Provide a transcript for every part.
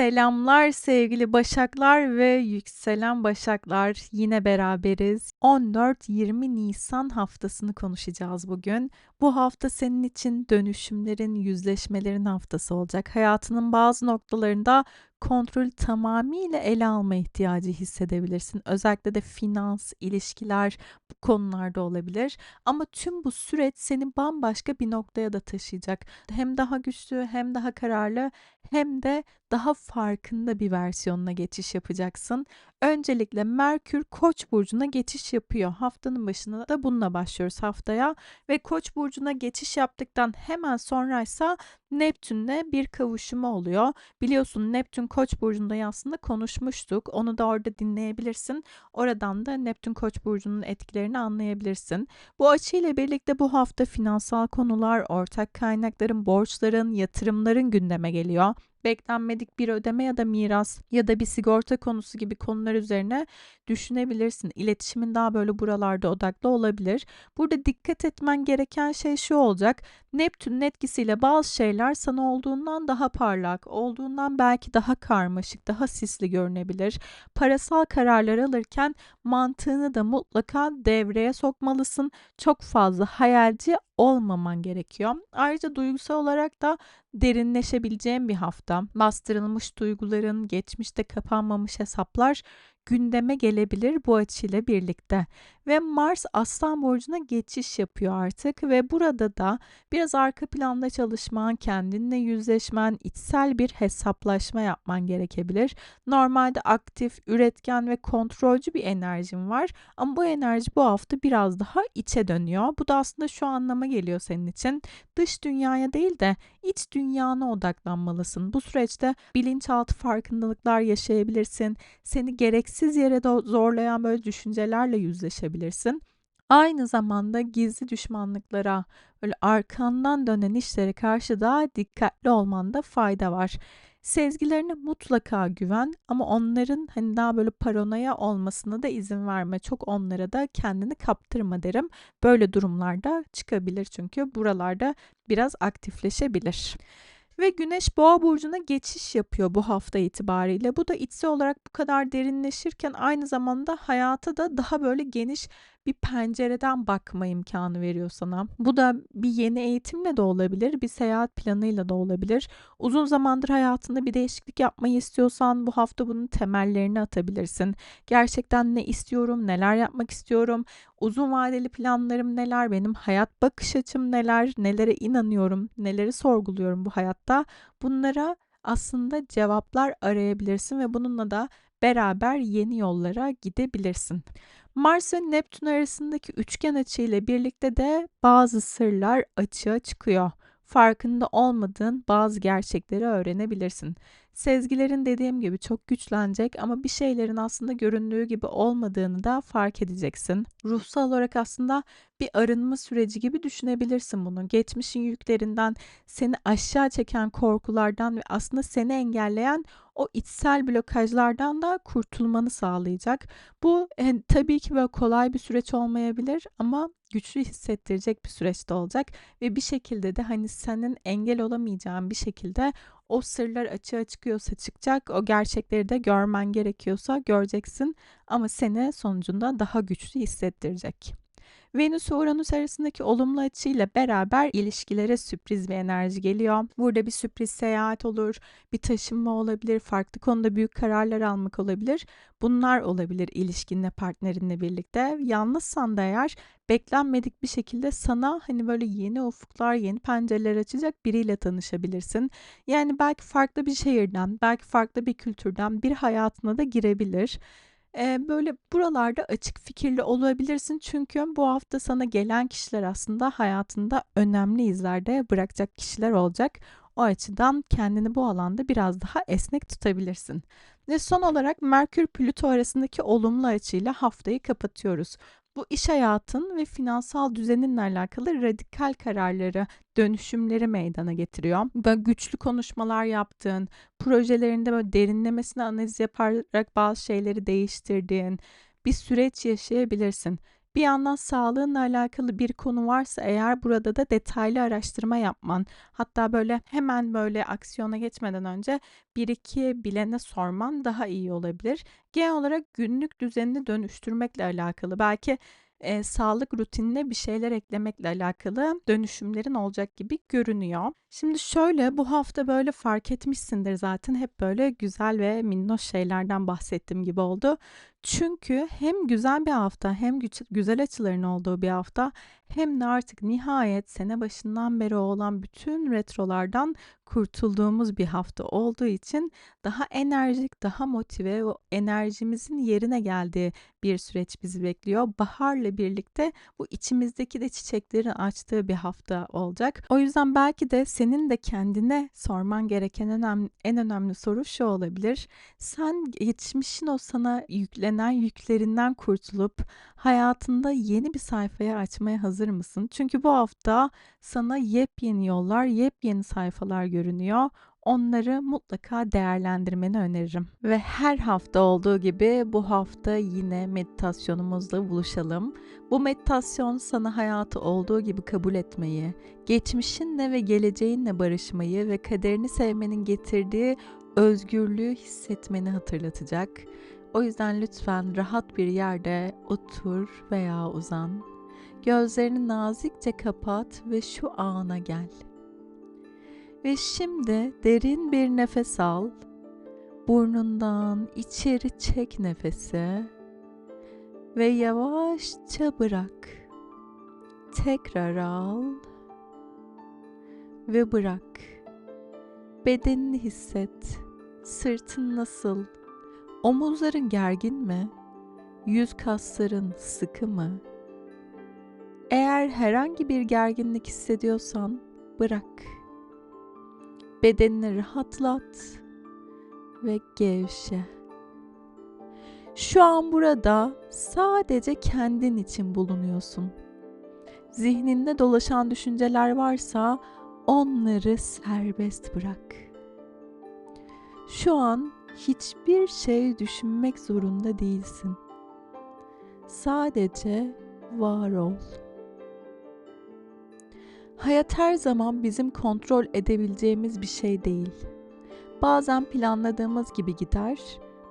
Selamlar sevgili Başaklar ve yükselen Başaklar. Yine beraberiz. 14-20 Nisan haftasını konuşacağız bugün. Bu hafta senin için dönüşümlerin, yüzleşmelerin haftası olacak. Hayatının bazı noktalarında kontrolü tamamıyla ele alma ihtiyacı hissedebilirsin. Özellikle de finans, ilişkiler bu konularda olabilir. Ama tüm bu süreç seni bambaşka bir noktaya da taşıyacak. Hem daha güçlü, hem daha kararlı, hem de daha farkında bir versiyonuna geçiş yapacaksın. Öncelikle Merkür Koç burcuna geçiş yapıyor. Haftanın başında da bununla başlıyoruz haftaya ve Koç burcuna geçiş yaptıktan hemen sonraysa Neptün'le bir kavuşumu oluyor. Biliyorsun Neptün Koç burcunda aslında konuşmuştuk. Onu da orada dinleyebilirsin. Oradan da Neptün Koç burcunun etkilerini anlayabilirsin. Bu açıyla birlikte bu hafta finansal konular, ortak kaynakların, borçların, yatırımların gündeme geliyor beklenmedik bir ödeme ya da miras ya da bir sigorta konusu gibi konular üzerine düşünebilirsin. İletişimin daha böyle buralarda odaklı olabilir. Burada dikkat etmen gereken şey şu olacak. Neptün'ün etkisiyle bazı şeyler sana olduğundan daha parlak, olduğundan belki daha karmaşık, daha sisli görünebilir. Parasal kararlar alırken mantığını da mutlaka devreye sokmalısın. Çok fazla hayalci olmaman gerekiyor. Ayrıca duygusal olarak da derinleşebileceğim bir hafta. Bastırılmış duyguların, geçmişte kapanmamış hesaplar gündeme gelebilir bu açıyla birlikte. Ve Mars Aslan burcuna geçiş yapıyor artık ve burada da biraz arka planda çalışman, kendinle yüzleşmen, içsel bir hesaplaşma yapman gerekebilir. Normalde aktif, üretken ve kontrolcü bir enerjin var ama bu enerji bu hafta biraz daha içe dönüyor. Bu da aslında şu anlama geliyor senin için. Dış dünyaya değil de iç dünyana odaklanmalısın. Bu süreçte bilinçaltı farkındalıklar yaşayabilirsin. Seni gereksiz yere zorlayan böyle düşüncelerle yüzleşebilirsin. Aynı zamanda gizli düşmanlıklara, böyle arkandan dönen işlere karşı da dikkatli olmanda fayda var. Sezgilerine mutlaka güven ama onların hani daha böyle paranoya olmasına da izin verme. Çok onlara da kendini kaptırma derim. Böyle durumlarda çıkabilir çünkü buralarda biraz aktifleşebilir. Ve Güneş Boğa burcuna geçiş yapıyor bu hafta itibariyle. Bu da içsel olarak bu kadar derinleşirken aynı zamanda hayata da daha böyle geniş bir pencereden bakma imkanı veriyor sana. Bu da bir yeni eğitimle de olabilir, bir seyahat planıyla da olabilir. Uzun zamandır hayatında bir değişiklik yapmayı istiyorsan bu hafta bunun temellerini atabilirsin. Gerçekten ne istiyorum, neler yapmak istiyorum, uzun vadeli planlarım neler, benim hayat bakış açım neler, nelere inanıyorum, neleri sorguluyorum bu hayatta. Bunlara aslında cevaplar arayabilirsin ve bununla da beraber yeni yollara gidebilirsin. Mars ve Neptün arasındaki üçgen açı ile birlikte de bazı sırlar açığa çıkıyor. Farkında olmadığın bazı gerçekleri öğrenebilirsin. Sezgilerin dediğim gibi çok güçlenecek ama bir şeylerin aslında göründüğü gibi olmadığını da fark edeceksin. Ruhsal olarak aslında bir arınma süreci gibi düşünebilirsin bunu. Geçmişin yüklerinden, seni aşağı çeken korkulardan ve aslında seni engelleyen o içsel blokajlardan da kurtulmanı sağlayacak. Bu yani, tabii ki böyle kolay bir süreç olmayabilir ama güçlü hissettirecek bir süreçte olacak ve bir şekilde de hani senin engel olamayacağın bir şekilde o sırlar açığa çıkıyorsa çıkacak, o gerçekleri de görmen gerekiyorsa göreceksin ama seni sonucunda daha güçlü hissettirecek. Venüs ve Uranüs arasındaki olumlu açıyla beraber ilişkilere sürpriz bir enerji geliyor. Burada bir sürpriz seyahat olur, bir taşınma olabilir, farklı konuda büyük kararlar almak olabilir. Bunlar olabilir ilişkinle, partnerinle birlikte. Yalnızsan da eğer beklenmedik bir şekilde sana hani böyle yeni ufuklar, yeni pencereler açacak biriyle tanışabilirsin. Yani belki farklı bir şehirden, belki farklı bir kültürden bir hayatına da girebilir. Eee, böyle buralarda açık fikirli olabilirsin çünkü bu hafta sana gelen kişiler aslında hayatında önemli izler de bırakacak kişiler olacak. O açıdan kendini bu alanda biraz daha esnek tutabilirsin. Ve son olarak Merkür Plüto arasındaki olumlu açıyla haftayı kapatıyoruz. Bu iş hayatın ve finansal düzeninle alakalı radikal kararları, dönüşümleri meydana getiriyor. Böyle güçlü konuşmalar yaptığın, projelerinde böyle derinlemesine analiz yaparak bazı şeyleri değiştirdiğin bir süreç yaşayabilirsin. Bir yandan sağlığınla alakalı bir konu varsa eğer burada da detaylı araştırma yapman, hatta böyle hemen böyle aksiyona geçmeden önce bir iki bilene sorman daha iyi olabilir. Genel olarak günlük düzenini dönüştürmekle alakalı. Belki eee, sağlık rutinine bir şeyler eklemekle alakalı dönüşümlerin olacak gibi görünüyor. Şimdi şöyle bu hafta böyle fark etmişsindir zaten hep böyle güzel ve minnoş şeylerden bahsettiğim gibi oldu. Çünkü hem güzel bir hafta hem güzel açıların olduğu bir hafta hem de artık nihayet sene başından beri olan bütün retrolardan kurtulduğumuz bir hafta olduğu için daha enerjik, daha motive ve enerjimizin yerine geldiği bir süreç bizi bekliyor. Baharla birlikte bu içimizdeki de çiçeklerin açtığı bir hafta olacak. O yüzden belki de senin de kendine sorman gereken önemli, en önemli soru şu olabilir. Sen geçmişin o sana yüklenen yüklerinden kurtulup hayatında yeni bir sayfaya açmaya hazır mısın? Çünkü bu hafta sana yepyeni yollar, yepyeni sayfalar görünüyor. Onları mutlaka değerlendirmeni öneririm. Ve her hafta olduğu gibi bu hafta yine meditasyonumuzla buluşalım. Bu meditasyon sana hayatı olduğu gibi kabul etmeyi, geçmişinle ve geleceğinle barışmayı ve kaderini sevmenin getirdiği özgürlüğü hissetmeni hatırlatacak. O yüzden lütfen rahat bir yerde otur veya uzan. Gözlerini nazikçe kapat ve şu ana gel. Ve şimdi derin bir nefes al. Burnundan içeri çek nefesi ve yavaşça bırak. Tekrar al ve bırak. Bedenini hisset. Sırtın nasıl? Omuzların gergin mi? Yüz kasların sıkı mı? Eğer herhangi bir gerginlik hissediyorsan bırak. Bedenini rahatlat ve gevşe. Şu an burada sadece kendin için bulunuyorsun. Zihninde dolaşan düşünceler varsa onları serbest bırak. Şu an hiçbir şey düşünmek zorunda değilsin. Sadece var ol. Hayat her zaman bizim kontrol edebileceğimiz bir şey değil. Bazen planladığımız gibi gider,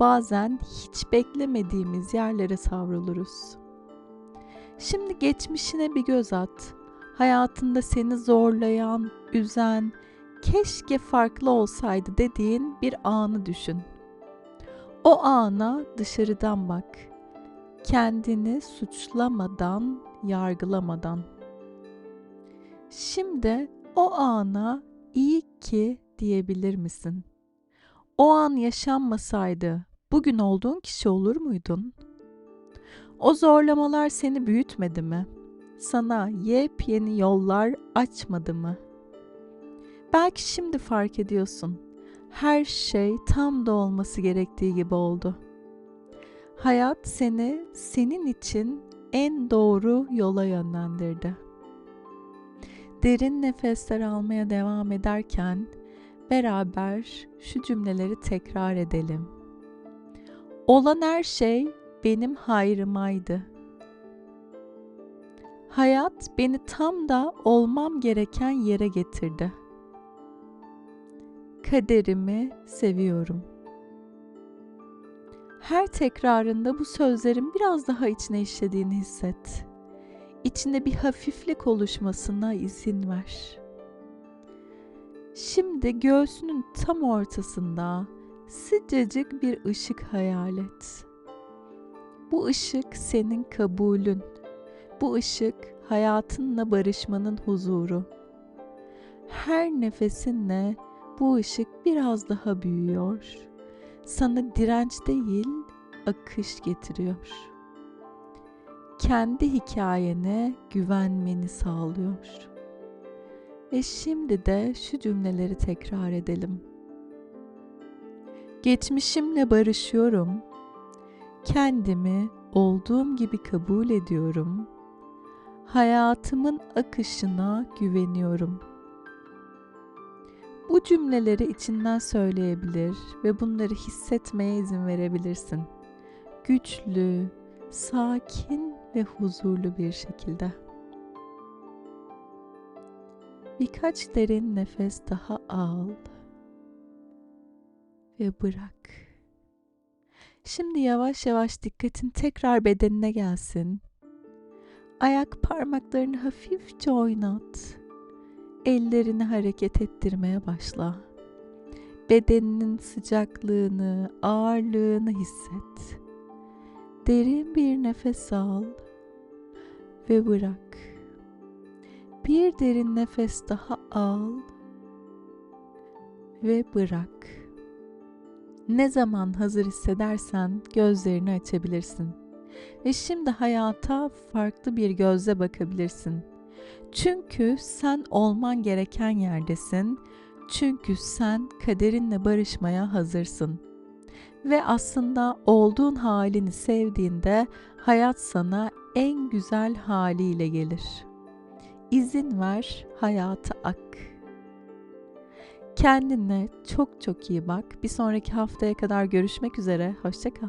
bazen hiç beklemediğimiz yerlere savruluruz. Şimdi geçmişine bir göz at. Hayatında seni zorlayan, üzen, keşke farklı olsaydı dediğin bir anı düşün. O ana dışarıdan bak. Kendini suçlamadan, yargılamadan. Şimdi o ana iyi ki diyebilir misin? O an yaşanmasaydı bugün olduğun kişi olur muydun? O zorlamalar seni büyütmedi mi? Sana yepyeni yollar açmadı mı? Belki şimdi fark ediyorsun. Her şey tam da olması gerektiği gibi oldu. Hayat seni senin için en doğru yola yönlendirdi. Derin nefesler almaya devam ederken beraber şu cümleleri tekrar edelim. Olan her şey benim hayrımaydı. Hayat beni tam da olmam gereken yere getirdi. Kaderimi seviyorum. Her tekrarında bu sözlerin biraz daha içine işlediğini hisset. İçinde bir hafiflik oluşmasına izin ver. Şimdi göğsünün tam ortasında sıcacık bir ışık hayal et. Bu ışık senin kabulün. Bu ışık hayatınla barışmanın huzuru. Her nefesinle bu ışık biraz daha büyüyor. Sana direnç değil, akış getiriyor. Kendi hikayene güvenmeni sağlıyor. Ve şimdi de şu cümleleri tekrar edelim. Geçmişimle barışıyorum. Kendimi olduğum gibi kabul ediyorum. Hayatımın akışına güveniyorum. Bu cümleleri içinden söyleyebilir ve bunları hissetmeye izin verebilirsin. Güçlü, sakin ve huzurlu bir şekilde. Birkaç derin nefes daha al ve bırak. Şimdi yavaş yavaş dikkatin tekrar bedenine gelsin. Ayak parmaklarını hafifçe oynat. Ellerini hareket ettirmeye başla. Bedeninin sıcaklığını, ağırlığını hisset. Derin bir nefes al ve bırak. Bir derin nefes daha al ve bırak. Ne zaman hazır hissedersen gözlerini açabilirsin. Ve şimdi hayata farklı bir gözle bakabilirsin. Çünkü sen olman gereken yerdesin. Çünkü sen kaderinle barışmaya hazırsın. Ve aslında olduğun halini sevdiğinde hayat sana en güzel haliyle gelir. İzin ver hayata ak. Kendine çok çok iyi bak. Bir sonraki haftaya kadar görüşmek üzere. Hoşça kal.